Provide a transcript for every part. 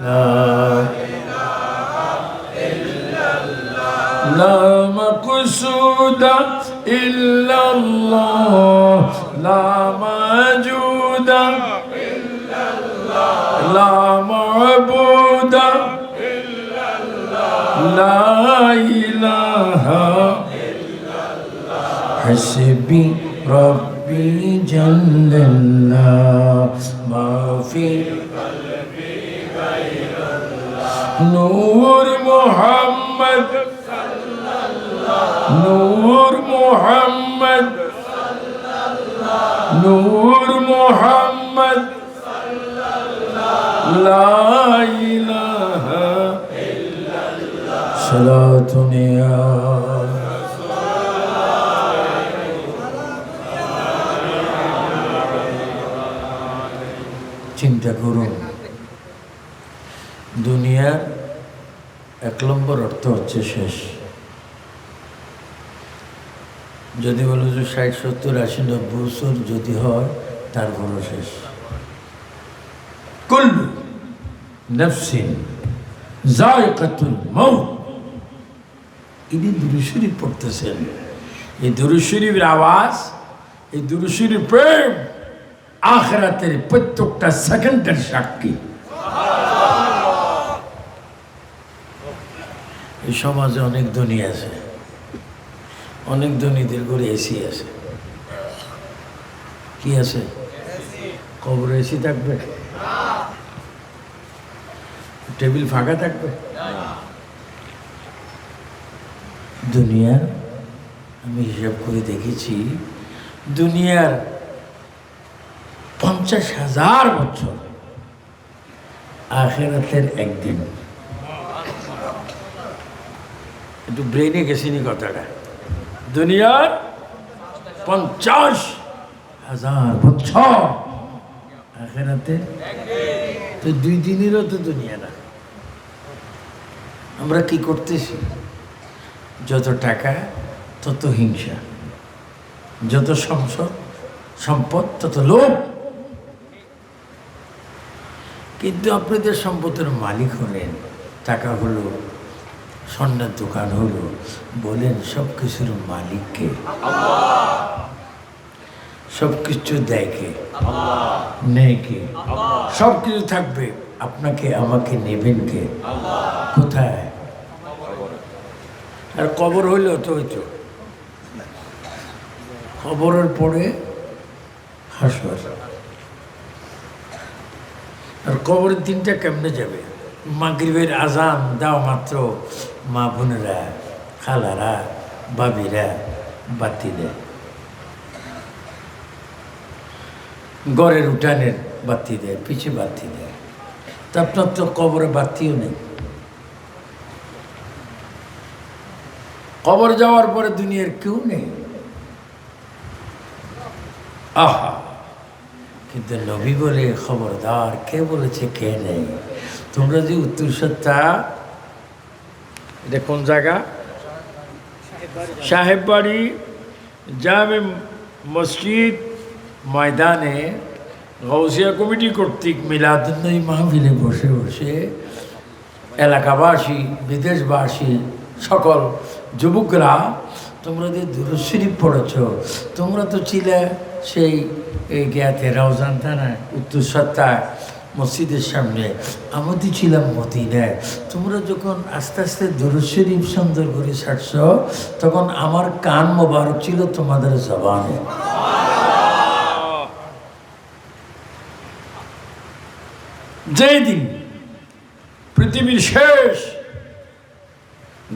لا مقصود إلا الله. لا موجود إلا الله. لا معبود إلا الله لا إله إلا الله حسبي ربي جل الله. ما في নূর মোহাম্মদ নূর মোহাম্মদ নূর মোহাম্মদ সলাতুনিয়া চিন্তা করুন। দুনিয়ার এক নম্বর অর্থ হচ্ছে শেষ। যদি বলো যে ষাট, সত্তর, আশি, নব্বই বছর যদি হয়, তারপরও শেষ। কুল্লু নফসিন জায়কাতুল মৌত ইনি দুরুশরীফ পড়তেছেন। এই দুরুশরীফের আওয়াজ, এই দুরুশরীফ প্রেম আখরাতের প্রত্যেকটা সেকেন্ডের সাক্ষী। এই সমাজে অনেক ধনী আছে। অনেক ধনীদের করে এসি আছে। কি আছে? কবর এসি থাকবে? টেবিল ফাঁকা থাকবে? দুনিয়ার, আমি হিসাব করে দেখেছি, দুনিয়ার পঞ্চাশ হাজার বছর আখেরাতের একদিন। একটু ব্রেনে গেছিনি কথাটা। দুনিয়ার পঞ্চাশ হাজার বছর তো দুই দিনেরও তো দুনিয়া না। আমরা কি করতেছি? যত টাকা, তত হিংসা। যত সংসদ, সম্পদ, তত লোভ। কিন্তু আপনাদের সম্পদের মালিক হলেন, টাকা হলো স্বর্ণের দোকান হলো বলেন সব কিছুর মালিককে। সব কিছু দেয় কে নেয় কে সব কিছু থাকবে, আপনাকে, আমাকে নেবেন কে কোথায়? আর কবর হইল তো হইতো খবরের পরে হাসর। আর কবরের দিনটা কেমনে যাবে? মাগরিবের আজান দাও মাত্র। মা বোনেরা, খালারা বাবিরা বাতি দেয় গড়ের উঠানের বাতি দেয় পিছে বাতি দেয় তা আপনার তো কবরে বাতিও নেই। কবর যাওয়ার পরে দুনিয়ার কেউ নেই। আহা, কিন্তু নবী বলে খবরদার কে বলেছে কে নেই? তোমরা যে উত্তর সত্তা, এটা কোন জায়গা? সাহেব বাড়ি জামে মসজিদ, ময়দানে গৌসিয়া কমিটি কর্তৃক মিলাদুন্নই মাহফিলে বসে বসে এলাকাবাসী, বিদেশবাসী, সকল যুবকরা, তোমরা যে দুরশরীফ পড়েছ, তোমরা তো ছিলে সেই, এই জ্ঞাতে রওজান থানায়, উত্তর সত্তায়। মসজিদের সামনে আমাদের ছিলাম মদিনায়। তোমরা যখন আস্তে আস্তে দুরশরীফ সুন্দর করে ছাড়ছ, তখন আমার কান মোবারক ছিল তোমাদের জবানে। যেই দিন পৃথিবীর শেষ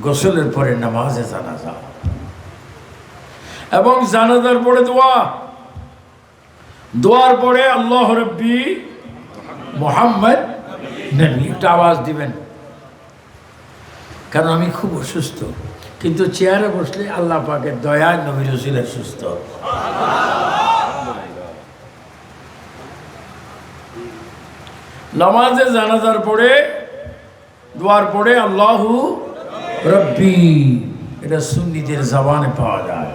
গোসলের পরে নামাজে জানাজা। এবং জানাজার পরে দোয়া। দোয়ার পরে আল্লাহ রব্বি মোহাম্মদ নবী। একটা আওয়াজ দিবেন। কারণ আমি খুব অসুস্থ। কিন্তু চেয়ারে বসলে আল্লাহ পাকের দয়া, নবী রসিলের সুস্থ। নামাজে জানাজার পরে, দোয়ার পরে আল্লাহু রব্বি। এটা সুন্নিদের জবানে পাওয়া যায়।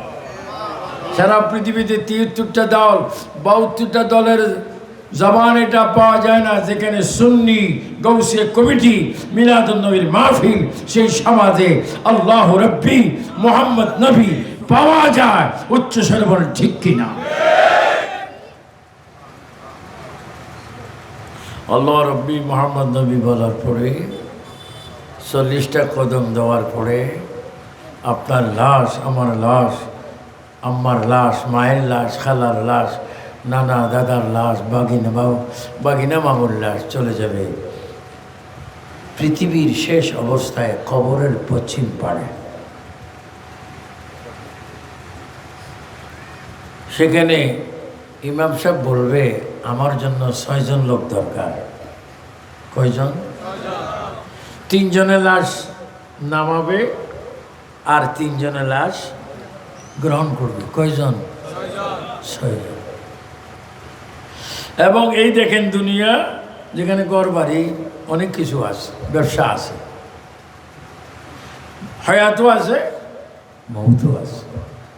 সারা পৃথিবীতে তিয়াত্তরটা দল বাহাত্তরটা দলের জবান এটা পাওয়া যায় না, যেখানে সুন্নি গৌসিয়া কমিটি মিলাদুল নবীর মাহফিল, সেই সমাজে আল্লাহ রব্বি মোহাম্মদ নবী পাওয়া যায় উচ্চ স্বরে বলেন, ঠিক কিনা? আল্লাহ রব্বি মোহাম্মদ নবী বলার পরে, চল্লিশটা কদম দেওয়ার পরে, আপনার লাশ, আমার লাশ, আম্মার লাশ, মায়ের লাশ, খালার লাশ নানা দাদার লাশ, বাগিনা বাবু বাগিনা মামুর লাশ চলে যাবে। পৃথিবীর শেষ অবস্থায় কবরের পশ্চিম পাড়ে। সেখানে ইমাম সাহেব বলবে, আমার জন্য ছয়জন লোক দরকার। কয়জন? তিনজনের লাশ নামাবে আর তিনজনের লাশ গ্রহণ করবে। কয়জন? ছয়জন। এবং এই দেখেন দুনিয়া, যেখানে ঘর বাড়ি, অনেক কিছু আছে, ব্যবসা আছে। হয়াতও আছে, মৌতও আছে।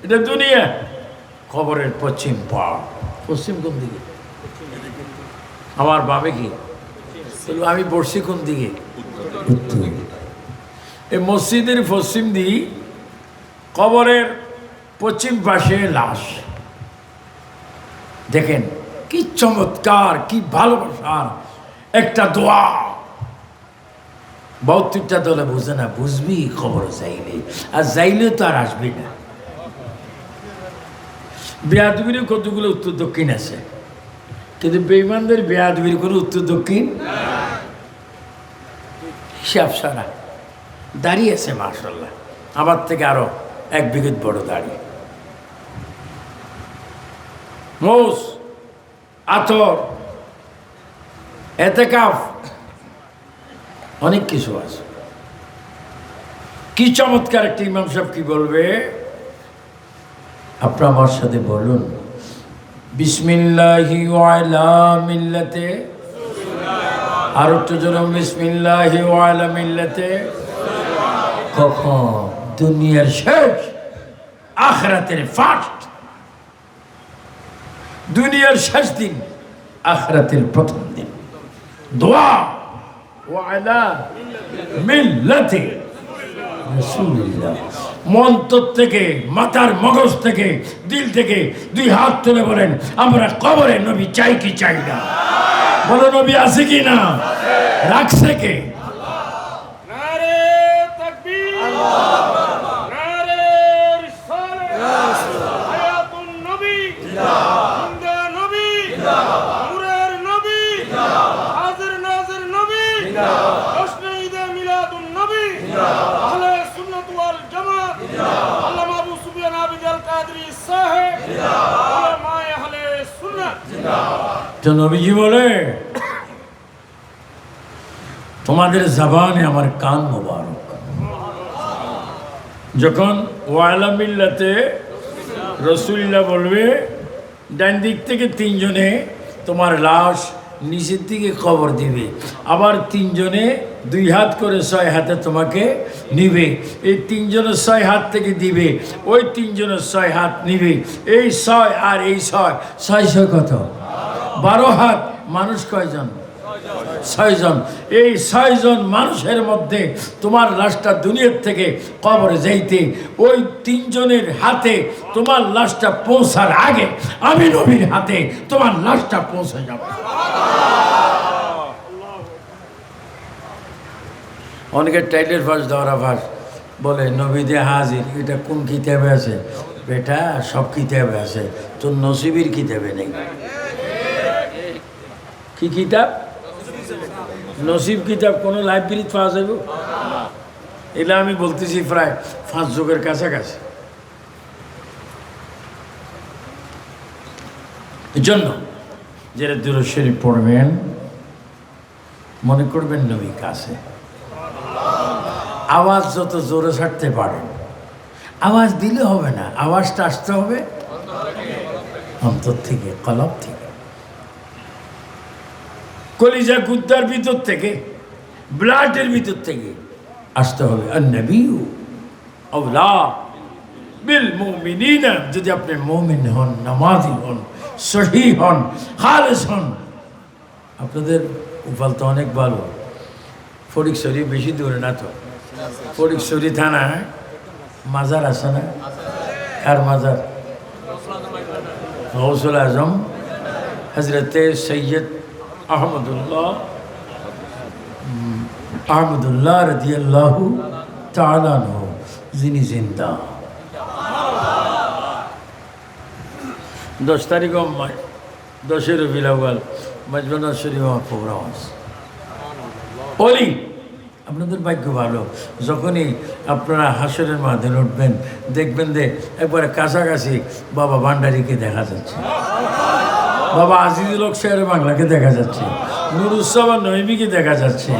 এটা দুনিয়া। খবরের পশ্চিম পাড়। পশ্চিম কোন দিকে? আমার বাবে কি? আমি বসছি কোন দিকে? এই মসজিদের পশ্চিম দিক কবরের পশ্চিম পাশে লাশ। দেখেন কি চমৎকার, কি ভালোবাসার একটা দোয়া। বত্রিশটা দলে বুঝে না, বুঝবি খবর যাইলে আর যাইলে তো আর আসবি না। বেয়াদবির কতগুলো উত্তর দক্ষিণ আছে? কিন্তু বেইমানদের বেয়াদবির কোনো উত্তর দক্ষিণ? হিসাব সারা। দাঁড়িয়ে আছে মার্শাল্লাহ আমার থেকে আরও এক বিঘত বড় দাড়ি। মোষ আতর এতে কাফ অনেক কিছু আছে। কি চমৎকার একটি ইমাম সাহেব কি বলবে? আপনার আমার সাথে বলুন। বিসমিল্লাহি ওয়ালা মিল্লাতে। আর একটু জোর বিসমিল্লাহি ওয়ালা মিল্লাতে। কখন? দুনিয়ার শেষ, আখরাতের ফার্স্ট দুনিয়ার শেষ দিন, আখরাতের প্রথম দিন। দোয়া মিল্লাতে মন্তর থেকে, মাথার মগজ থেকে, দিল থেকে দুই হাত তুলে বলেন, আমরা কবরে নবী চাই কি চাই না। বলো, নবী আছে কি না? রাখছে কে? নারে তাকবীর নারে রিসালাত হায়াতুন নবী জিন্দা নবী নূরের নবী হাজির নাজির নবী জশ্নে ঈদে মিলাদুন নবী আহলে সুন্নাত ওয়াল জামাত আল্লামা আবু সুফিয়ান আবিদ আল কাদরি সাহেব উলামায়ে আহলে সুন্নাত তো নবীজি বলে, তোমাদের জবানে আমার কান মোবারক। যখন ওয়ালা মিল্লাতে রসুল্লাহ বলবে, ডান দিক থেকে তিনজনে তোমার লাশ নিচের দিকে কবর দিবে। আবার তিনজনে দুই হাত করে ছয় হাতে তোমাকে নিবে। এই তিনজনের ছয় হাত থেকে দিবে, ওই তিনজনের ছয় হাত নিবে। এই ছয় আর এই ছয় ছয় ছয় কত? বারো হাত। মানুষ কয়জন? ছয়জন। এই ছয়জন মানুষের মধ্যে তোমার লাশটা দুনিয়ার থেকে কবরে যাইতে, ওই তিনজনের হাতে তোমার লাশটা পৌঁছার আগে আমি নবীর হাতে তোমার লাশটা পৌঁছে যাবে। অনেকে টাইটেল ফাঁস দৌড়া ফাঁস বলে নবীদে হাজির, এটা কোন কিতাবে আছে? বেটা, সব কিতাবে আছে, তোর নসিবির কিতাবে নেই। কি কিতাব? নসিব কিতাব, কোনো লাইব্রেরিতে পাওয়া যাবে এটা আমি বলতেছি প্রায় পাঁচ যুগের কাছাকাছি। জন্য যারা দূর শরীফ পড়বেন, মনে করবেন নবী কাছে। আওয়াজ যত জোরে ছাড়তে পারেন আওয়াজ দিলে হবে না, আওয়াজটা আসতে হবে। অন্তর থেকে, কলব থেকে। কলিজা কুত্তার ভিতর থেকে, ব্লাডের ভিতর থেকে আসতে হবে। আর নবীও আউলা বিল মুমিনিনা, যদি আপনি মুমিন হন, নামাজি হন, সহি হন, খালেস হন। আপনাদের উপাল তো অনেক ভালো। ফটিকছড়ি বেশি দূরে না তো? ফটিকছড়ি থানা মাজার আছে না? কার মাজার? গৌসুল আজম। হজরতে সৈয়দ আহমদুল্লাহ। আহমদুল্লাহ রদিয়াল্লাহু তালানহ যিনি জিন্দা। দশ তারিখ দশের রবিউল মজবানা শরীফ প্রোগ্রাম আছে অলি, আপনাদের ভাগ্য ভালো। যখনই আপনারা হাসরের মাধ্যমে উঠবেন, দেখবেন যে একবারে কাছাকাছি বাবা ভান্ডারিকে দেখা যাচ্ছে। বাবা আজিজুল হক সাহের বাংলাকে দেখা যাচ্ছে নুরুসাবা নৈমিকে দেখা যাচ্ছে,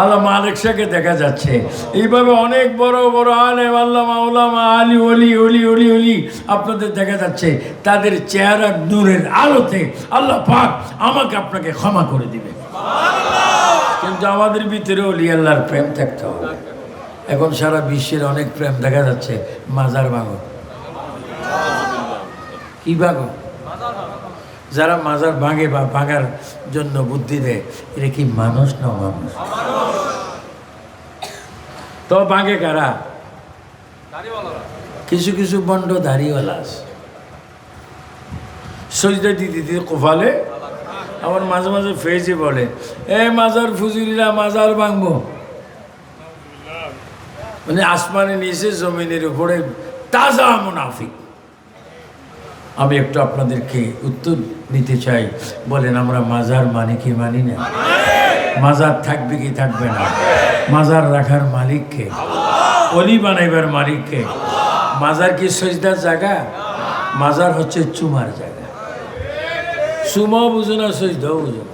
আল্লাহ মালিক শাহকে দেখা যাচ্ছে। এইভাবে অনেক বড় বড় আলেম আল্লাহ মাওলামা আলি অলি অলি অলি অলি আপনাদের দেখা যাচ্ছে। তাদের চেহারা নূরের আলোতে আল্লাহ পাক আমাকে আপনাকে ক্ষমা করে দিবে। কিন্তু আমাদের ভিতরে অলি আল্লাহর প্রেম থাকতে হবে। এখন সারা বিশ্বের অনেক প্রেম দেখা যাচ্ছে মাজার ভাঙো কি ভাগো যারা মাজার ভাঙে বা ভাঙার জন্য বুদ্ধি দেয় এটা কি মানুষ না মানুষ তো ভাঙে কারা? কিছু কিছু বন্ড দাড়িওয়ালা আছে। সজদা দিদি দিদি কোফালে আবার মাঝে মাঝে ফেজে বলে, এ মাজার ফুজুরিরা মাজার ভাঙবো। মানে আসমানে নিচে, জমিনের উপরে তাজা মুনাফিক। আমি একটু আপনাদেরকে উত্তর নিতে চাই। বলেন, আমরা মাজার মানে কি, মানি না? মাজার থাকবে কি থাকবে না? মাজার রাখার মালিককে অলি বানাইবার মালিককে মাজার কি সজদার জায়গা? মাজার হচ্ছে চুমার জায়গা। চুমাও বুঝো না, সজদাও বুঝো।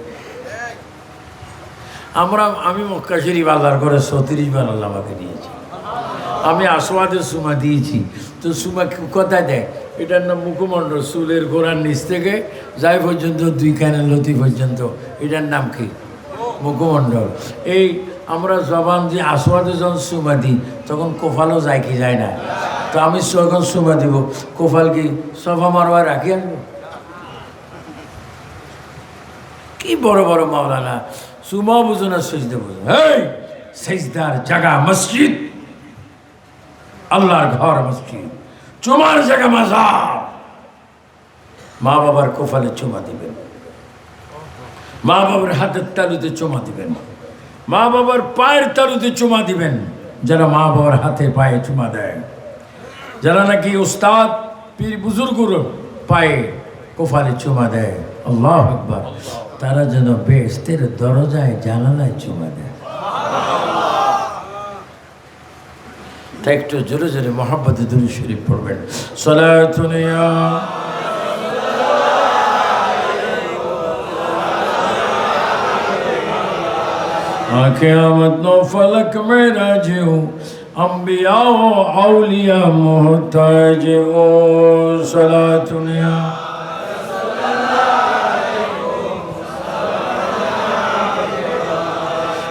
আমরা, আমি মক্কা শরীফ আল্লাহর করে চৌত্রিশ বার আল্লাহ আমাকে দিয়েছি। আমি আসওয়াদের সুমা দিয়েছি। তো সুমা কি- কোথায় দেয়? এটার নাম মুখমণ্ডল চুলের গোড়ার নিচ থেকে যাই পর্যন্ত, দুই কানের লতি পর্যন্ত। এটার নাম কি? মুখমণ্ডল। এই আমরা জবান যে আসওয়াদে যখন সুমা দিই, তখন কোফালও যায় কি যায় না। তো আমি যখন সুমা দিব, কোফাল কি সফা মারবার রাখি আনব কি বড় বড় মাওলানা। সুমা বুঝো না, সজদে বুঝো। এই সেজদার জায়গা মসজিদ। আল্লাহর ঘর মসজিদ। চুমার জায়গা মাজার মা বাবার কোফালে চুমা দিবেন। মা বাবার হাতের তালুতে চুমা দিবেন। মা বাবার পায়ের তালুতে চুমা দিবেন। যারা মা বাবার হাতে পায়ে চুমা দেয়। যারা নাকি উস্তাদ, পীর বুজুর্গুর পায়ে কোফালে চুমা দেয়। আল্লাহ আকবার। তারা যেন বেস্তের দরজায়, জানালায় চুমা দেয়। তাই একটু জোরে জোরে মোহাম্মদ দুরু শরীফ পড়বেন সলাতুনিয়া قیامت نو فلک میں راج ہوں انبیاء و اولیاء محتاج ہوں صلاة دنیا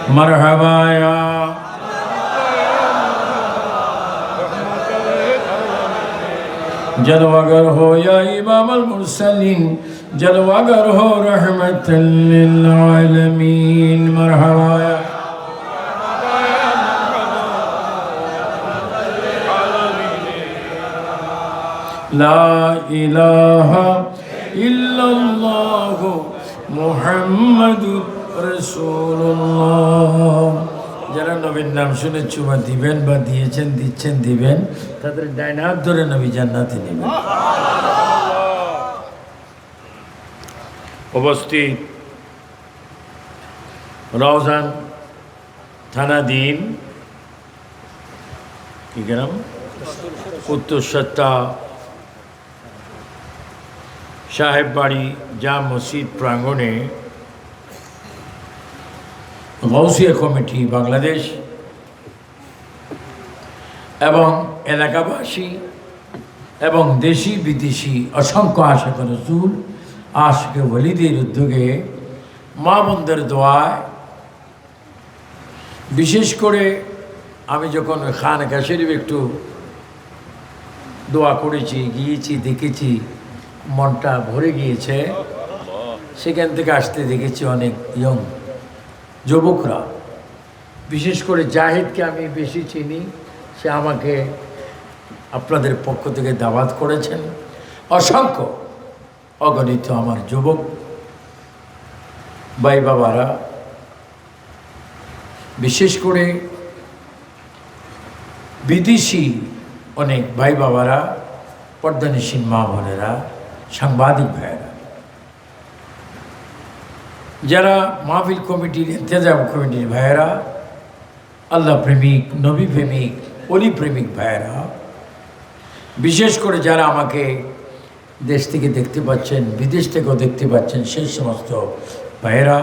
مرحبا یا جلوگر ہو یا امام المرسلین جلوگر ہو رحمت للعالمین مرحبا یا لا الہ الا اللہ محمد رسول اللہ যারা নবীর নাম শুনে চুমা দিবেন বা দিয়েছেন, দিচ্ছেন, দিবেন, তাদের ডাইন হাত ধরে নবী জান্নাতে নেবেন। উপস্থিত রওজান থানাধীন কি গ্রাম? উত্তর সত্তা। সাহেব বাড়ি যা মসজিদ প্রাঙ্গণে গৌসিয়া কমিটি বাংলাদেশ এবং এলাকাবাসী এবং দেশি বিদেশি অসংখ্য আশাক রসুল আশকে ওলিদের উদ্যোগে মা বোনদের দোয়ায় বিশেষ করে আমি যখন খান শরীফ একটু দোয়া করেছি, গিয়েছি, দেখেছি, মনটা ভরে গিয়েছে। সেখান থেকে আসতে দেখেছি অনেক ইয়ং যুবকরা, বিশেষ করে জাহিদকে আমি বেশি চিনি। সে আমাকে আপনাদের পক্ষ থেকে দাওয়াত করেছেন। অসংখ্য অগণিত আমার যুবক ভাই বাবারা, বিশেষ করে বিদেশি অনেক ভাই বাবারা পর্দানিসীন মা বোনেরা, সাংবাদিক ভাইয়েরা। যারা মাহফিল কমিটির ইন্তেজাম কমিটির ভাইয়েরা, আল্লাহ প্রেমিক, নবী প্রেমিক, অলি প্রেমিক ভাইয়েরা, বিশেষ করে যারা আমাকে দেশ থেকে দেখতে পাচ্ছেন, বিদেশ থেকেও দেখতে পাচ্ছেন, সেই সমস্ত ভাইয়েরা,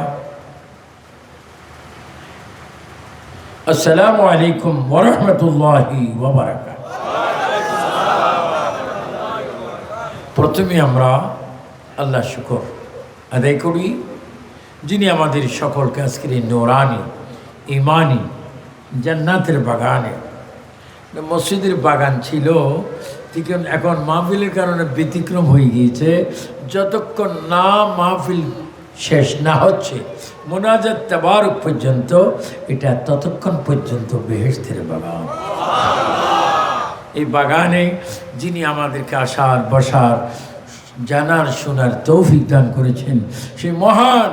আসসালামু আলাইকুম ওরহমতুল্লাহি ওবরাকাত প্রথমে আমরা আল্লাহ শুকর আদায় করি। যিনি আমাদের সকলকে আজকের এই নোরানি, ইমানি, জান্নাতের বাগানে, মসজিদের বাগান ছিল, ঠিক এখন মাহফিলের কারণে ব্যতিক্রম হয়ে গিয়েছে। যতক্ষণ না মাহফিল শেষ না হচ্ছে, মোনাজাত তাবারক পর্যন্ত, এটা ততক্ষণ পর্যন্ত বেহেস্তের বাগান। এই বাগানে যিনি আমাদেরকে আসার, বসার, জানার, শোনার তৌফিক দান করেছেন, সেই মহান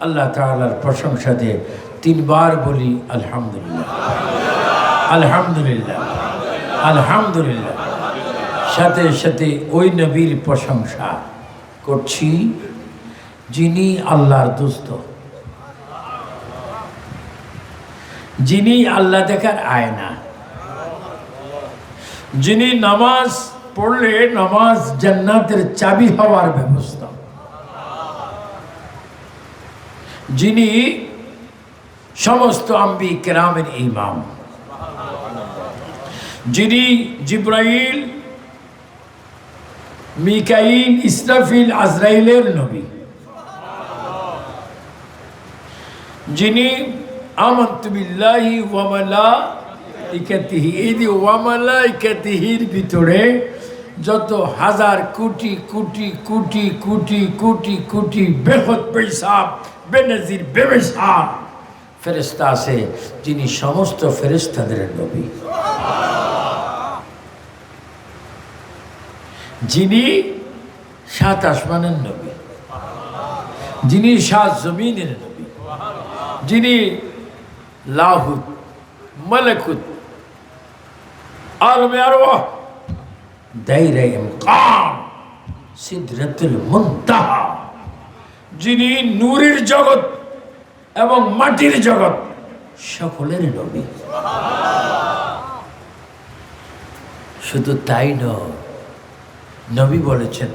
আল্লাহ তাআলার প্রশংসাতে তিনবার বলি, আলহামদুলিল্লাহ। আলহামদুলিল্লাহ। আলহামদুলিল্লাহ। সাথে সাথে ওই নবীর প্রশংসা করছি যিনি আল্লাহর দুস্থ যিনি আল্লাহ দেখার আয়না। যিনি নামাজ পড়লে নামাজ জান্নাতের চাবি হওয়ার ব্যবস্থা। যিনি সমস্ত আম্বি কেরামের ইমাম। যিনি জিব্রাইল, মিকাইল, ইসরাফিল, আজরাইলের নবী। যিনি আমন্তু বিল্লাহি ওয়া মালাইকাতিহি এই যে ওয়া মালাইকাতিহির ভিতরে যত হাজার কোটি কোটি কোটি কোটি কোটি কোটি বেহত পেশাব বেনজির বেবেশাব ফেরেস্তা আছে যিনি সমস্ত ফেরেস্তাদের নবী। যিনি সাত আসমানের নবী। যিনি সাত জমিনের নবী। যিনি লাহুত, মালাকুত আলমে সিদরাতুল মুনতাহা। যিনি নূরের জগৎ এবং মাটির জগৎ, সকলের নবী। শুধু তাই নবী বলেছেন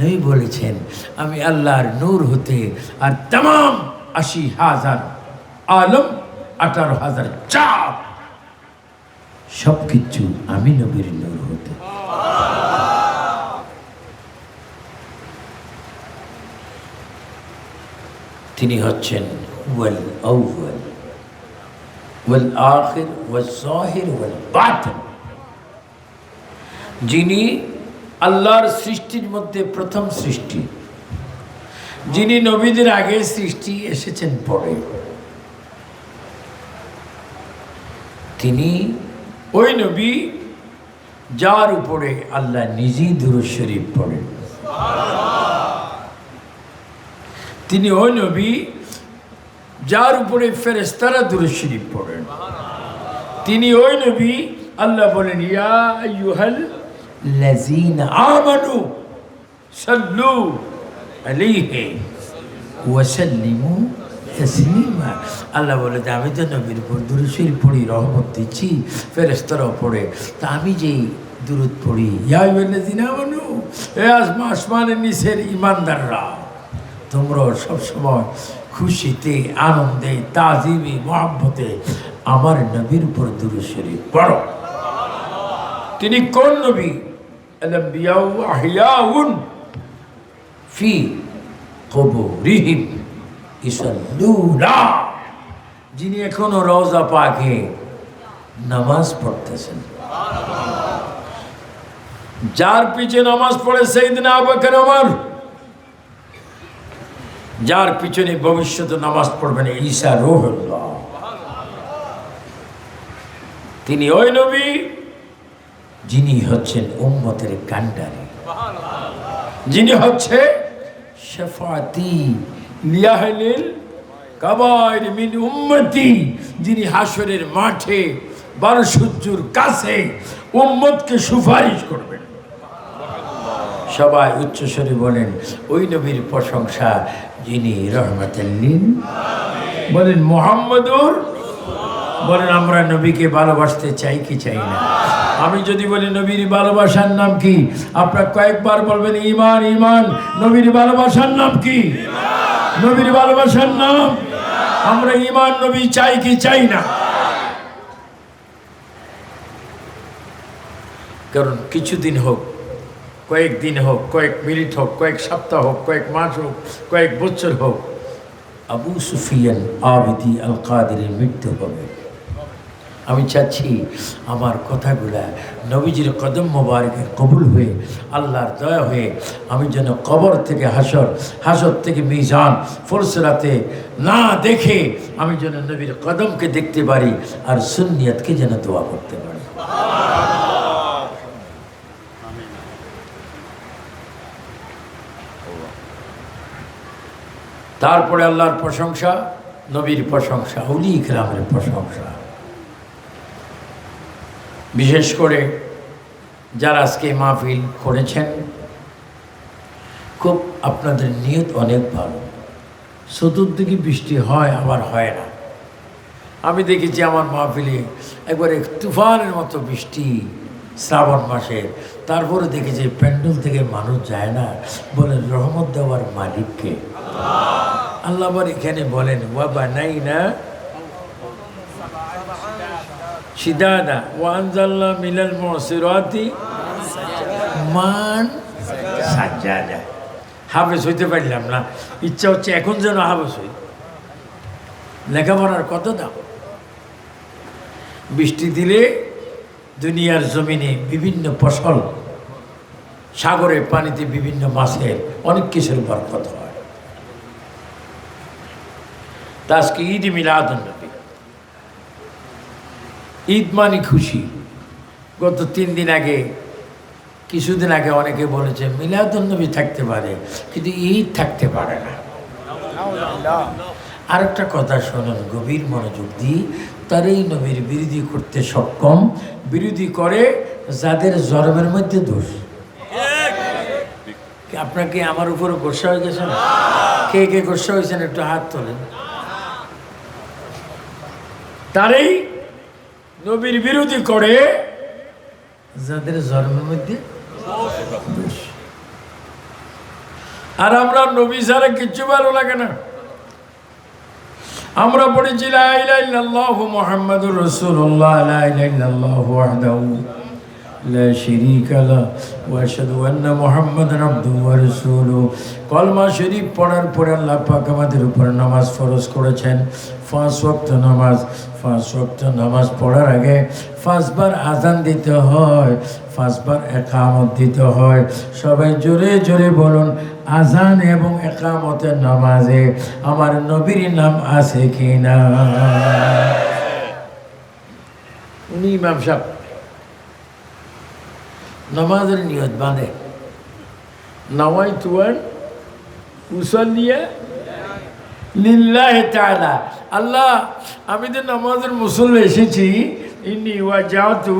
নবী বলেছেন, আমি আল্লাহর নূর হতে আর তাম আশি হাজার আলম আঠারো হাজার চার সব কিছু আমি নবীর নূর হতে। তিনি হচ্ছেন ওয়াল আউয়াল, ওয়াল আখির, ওয়াল জাহির, ওয়াল বাতিন। যিনি আল্লাহর সৃষ্টির মধ্যে প্রথম সৃষ্টি, যিনি নবীদের আগে সৃষ্টি এসেছেন পরে। তিনি ওই নবী যার উপরে আল্লাহ নিজেই দুরুদ শরীফ পড়েন। তিনি ওই নবী যার উপরে ফেরেস্তারা দুরুদ শরীফ পড়েন। তিনি ওই নবী আল্লাহ বলেন, ইয়া লাযিনা আমানু সাল্লু আলাইহি ওয়া সাল্লিমু তাসলিমা আল্লাহ বলে যে আমি তো নবীর উপর দুরুদ পড়ি, রহমত দিচ্ছি ফেরেস্তারাও পড়ে। তা আমি যেই দুরুদ পড়ি, ইয়া আইয়ুহাল লাযিনা আমানু, এ আসমা আসমানের নিচের ইমানদাররা তোমরা সবসময় খুশিতে, আনন্দে, তাজিমে, মহাব্বতে আমার নবীর উপর দুরুদ পড়ো। তিনি কোন নবী? ফি কবরিহিম। ইসাল্লুনা যিনি এখনও রওজা পাকে, নামাজ পড়তেছেন। যার পিছে নামাজ পড়ে সেই দিন আবাকের আমার যার পিছনে ভবিষ্যতে নামাজ পড়বেন ঈশা রোহুল্লাহ। তিনি ওই নবী, যিনি হচ্ছেন উম্মতের কান্ডারি যিনি হচ্ছে শেফাতি। লিয়াহলিল কাবাইর মিন উম্মতি, যিনি হাসরের মাঠে বারো সূর্যর কাছে উম্মতকে সুপারিশ করবেন। সবাই উচ্চস্বরে বলেন, ওই নবীর প্রশংসা যিনি রহমতাল্লিন বলেন, মোহাম্মদুর বলেন, আমরা নবীকে ভালোবাসতে চাই কি চাই না? আমি যদি বলি, নবীর ভালোবাসার নাম কি? আপনার কয়েকবার বলবেন, ইমান ইমান। নবীর ভালোবাসার নাম কি? নবীর ভালোবাসার নাম? আমরা ইমান নবী চাই কি চাই না? কারণ কিছুদিন হোক, কয়েক দিন হোক, কয়েক মিনিট হোক, কয়েক সপ্তাহ হোক, কয়েক মাস হোক, কয়েক বছর হোক, আবু সুফিয়ান আবিদি আল কাদের মৃত্যু হবে। আমি চাচ্ছি আমার কথাগুলা নবীজির কদম মোবারকের কবুল হয়ে, আল্লাহর দয়া হয়ে আমি যেন কবর থেকে হাসর হাসর থেকে মিজান, ফলসরাতে না দেখে আমি যেন নবীর কদমকে দেখতে পারি আর সুনিয়তকে যেন দোয়া করতে পারি। তারপরে আল্লাহর প্রশংসা, নবীর প্রশংসা উলি ইকরামের প্রশংসা। বিশেষ করে যারা আজকে মাহফিল করেছেন, খুব আপনাদের নিয়ত অনেক ভালো। চতুর্দিকে বৃষ্টি হয়, আবার হয় না। আমি দেখেছি আমার মাহফিলে একবারে তুফানের মতো বৃষ্টি শ্রাবণ মাসে। তারপরে দেখেছি প্যান্ডেল থেকে মানুষ যায় না বলেন রহমত দেওয়ার মালিককে। আল্লাহ আবার এখানে বলেন ওয়াবা নাই না সিদাদা, ওয়ানজাল্লা মিলাল মসিরাতি মান সাজ্জাদা। হাফেজ হইতে পারলাম না। ইচ্ছা হচ্ছে এখন যেন হাফেজ হই। লেখাপড়ার কত দাম? বৃষ্টি দিলে দুনিয়ার জমিনে বিভিন্ন ফসল, সাগরে পানিতে বিভিন্ন মাছের অনেক কিছুর বরকত হয়। তা আজকে ঈদ মিলাদুন নবী ঈদ মানে খুশি। গত তিন দিন আগে, কিছুদিন আগে অনেকে বলেছে, মিলাদুন নবী থাকতে পারে, কিন্তু ঈদ থাকতে পারে না। আরেকটা কথা শোনেন, গভীর মনোযোগ দিয়ে তারই নবীর বিরোধী করতে সক্ষম। বিরোধী করে যাদের জন্মের মধ্যে দোষ। আপনাকে আমার উপরে গোসা হয়ে গেছেন কে কে গোসা হয়েছেন একটু হাত তোলেন। তারই নবীর বিরোধী করে। যাদের জন্মের মধ্যে আর আমরা নবী ছাড়া কিচ্ছু ভালো লাগে না। আমরা পড়েছি লা ইলাহা ইল্লাল্লাহু মুহাম্মাদুর রাসূলুল্লাহ। লা ইলাহা ইল্লাল্লাহু ওয়াহদাহু লা শারীকা লা ওয়া আশহাদু আন্না মুহাম্মাদান আবদুহু ওয়া রাসূলুহু। কলমা শরীফ পড়ার পরে আল্লাহ পাক আমাদের উপর নামাজ ফরজ করেছেন। পাঁচ ওয়াক্ত নামাজ পাঁচ ওয়াক্ত নামাজ পড়ার আগে পাঁচবার আজান দিতে হয় পাঁচবার একামত দিতে হয়। সবাই জোরে জোরে বলুন, আজান এবং একামতের নামাজে আমার নবীর নাম আছে কি না উনি ইমাম সাহেব। নামাজের নিয়ত বাঁধে। নামাই তুয়ার উসলিয়া লিল্লাহ তাআলা আল্লাহ, আমি তো নামাজের মুসল এসেছি, ইন্নি ওয়া জাতু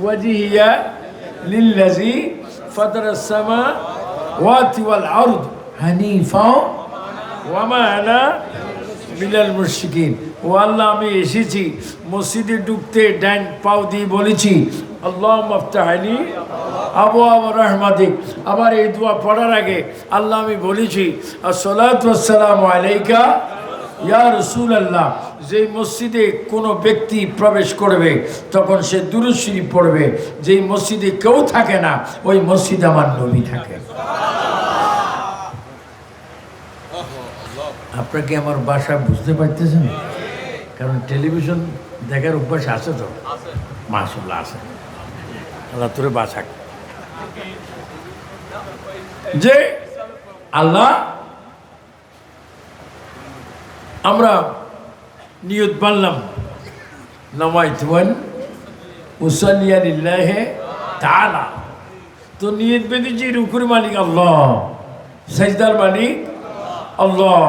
ওয়াজিহিয়া লিল্লাজি ফাতারাস সামা ওয়াতি ওয়াল আরদ হানিফা ওয়ামা আনা মিলাল মুশরিকিন। ও আল্লাহ, আমি এসেছি, মসজিদে ঢুকতে ডাইন পাও দিয়ে বলেছি আল্লাহ মফতাহানি আবু আবু রহমাদিক আবার এই দোয়া পড়ার আগে আল্লাহ, আমি বলেছি আসসালাম আলাইকা ইয়া রসুল আল্লাহ যেই মসজিদে কোনো ব্যক্তি প্রবেশ করবে তখন সে দুরুশরী পড়বে। যেই মসজিদে কেউ থাকে না ওই মসজিদে আমার নবী থাকে। আপনারা কি আমার বাসা বুঝতে পারতেছেন? কারণ টেলিভিশন দেখার অভ্যাস আছে তো? মাসুল্লাহ আছে। আল্লাহ তোরে বাঁচাক। যে আল্লাহ আমরা নিয়ত বানলাম নামাইতুয়ান উসালিয়ালিল্লাহে তাআলা। তো নিয়ত বেঁধেছি রুকুর মালিক আল্লাহ, সাজদার মালিক আল্লাহ।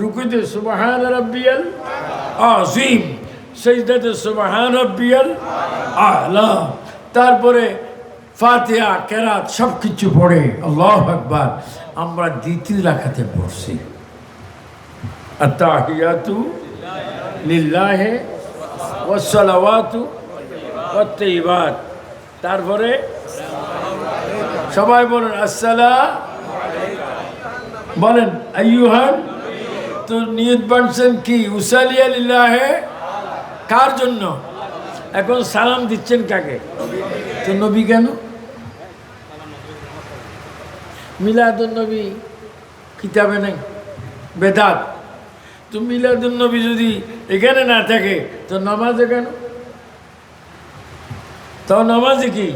রুকুতে সুবহান রাব্বিয়াল আজিম সাজদাতে সুবহান রাব্বিয়াল আলা। তারপরে ফাতিহা, কেরাত সব কিছু পড়ে, আল্লাহ আকবার। আমরা দ্বিতীয় রাখাতে পড়ছি। তারপরে সবাই বলেন, আসসালাম। বলেন, আইয়ুহান, তো নিয়ত বানছেন কি? উসালিয়া লিল্লাহে কার জন্য? এখন সালাম দিচ্ছেন কাকে? তো নবী কেন? মিলাদুন নবী কিতাবে নাই, বেদাত। তো মিলাদুন নবী যদি এখানে না থাকে, তো নামাজে কেন? তো নামাজে কি?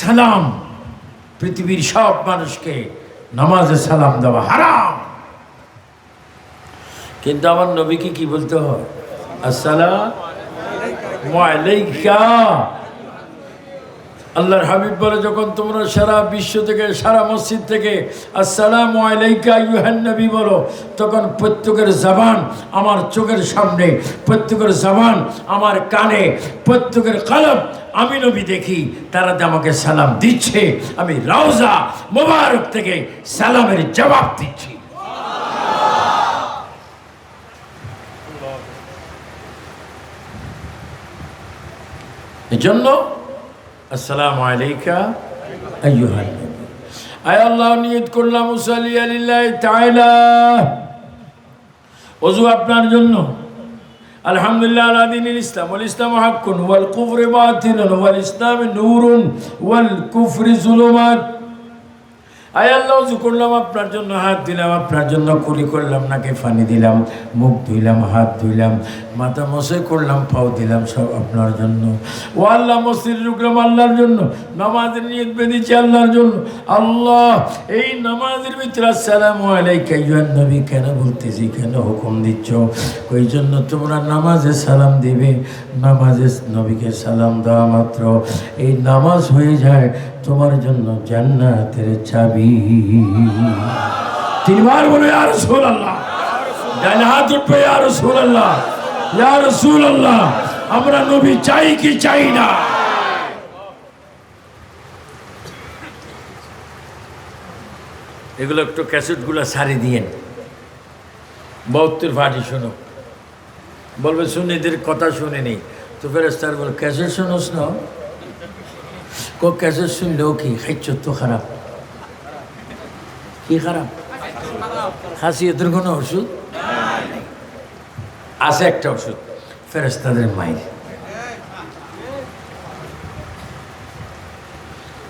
সালাম। পৃথিবীর সব মানুষকে নামাজে সালাম দেওয়া হারাম। কিন্তু আমার নবীকে কি বলতে হয়? আসসালাম আলাইকা আল্লাহর হাবিব বলে, যখন তোমরা সারা বিশ্ব থেকে, সারা মসজিদ থেকে, আসসালাম আলাইকা ইউহান নবী বলো, তখন প্রত্যেকের জবান আমার চোখের সামনে, প্রত্যেকের জবান আমার কানে, প্রত্যেকের কলম আমি নবী দেখি। তারা আমাকে সালাম দিচ্ছে, আমি রওজা মোবারক থেকে সালামের জবাব দিচ্ছি। এজন্য আসসালামু আলাইকা আইয়ুহান নবী আয় আল্লাহ নিয়ত করলাম মুসাল্লি আলিল্লাহ তাআলা ওযু আপনার জন্য আলহামদুলিল্লাহ আলা দীনিল ইসলাম ওয়াল ইসলাম হাক্কুন ওয়াল কুফরু বাতিলুন ওয়াল ইসলাম নূরুন ওয়াল কুফরি জুলুমাত আয় আল্লাহ উজু করলাম আপনার জন্য, হাত দিলাম, আপনার জন্য কুলি করলাম, নাকে পানি দিলাম, মুখ ধুইলাম, হাত ধুইলাম, মাথা মশে করলাম, পাও দিলাম, সব আপনার জন্য। ও আল্লাহ, মসজিদ ঢুকলাম আল্লাহর জন্য নামাজের নিয়ত বেঁধেছি আল্লাহর জন্য। আল্লাহ, এই নামাজের ভিতরে আসসালাম আলাইকা ইউহান নবী, কেন বলতেছি, কেন হুকুম দিচ্ছ? ওই জন্য তোমরা নামাজে সালাম দিবে? নামাজে নবীকে সালাম দেওয়া মাত্র। এই নামাজ হয়ে যায় তোমার জন্য জান্নাতের চাবি। তিনবার বলে আর রসুল আল্লাহ ডান হাত উঠবে আর রসুল আল্লাহ ইয়া আল্লাহ আমরা নবী চাই কি চাই না। এগুলো একটু ক্যাসেটগুলো সারি দিয়েন। বহত্তর ফাটি শোনো বলবে শুনে এদের কথা শুনে নেই। তো ফেরেস্তার বল, ক্যাসেট শোনোস না? কো ক্যাসেট শুনলেও কি খাইছ তো খারাপ কি খারাপ খাসিয়তের কোনো ওষুধ আছে একটা ওষুধ ফেরেস্তাদের মায়ের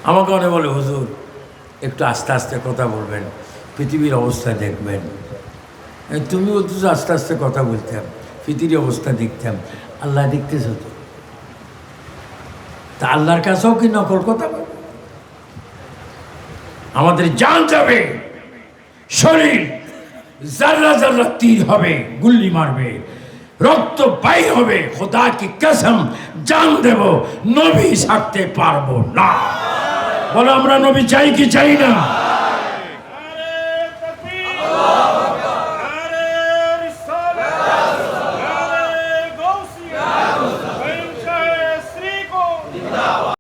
আমাকে অনেক বলে হুজুর একটু আস্তে আস্তে কথা বলবেন পৃথিবীর অবস্থা দেখবেন তুমি বলতো আস্তে আস্তে কথা বলতাম পৃথিবীর অবস্থা দেখতাম আল্লাহ দেখতেছ তো তা আল্লাহর কাছেও কি নকল কথা? আমাদের জান যাবে শরীর জাল্লা জাল্লা তীর হবে, গুল্লি মারবে, রক্ত বাই হবে খোদা কি কসম জান দেব, নবী ছাড়তে পারব না বলো, আমরা নবী চাই কি চাই না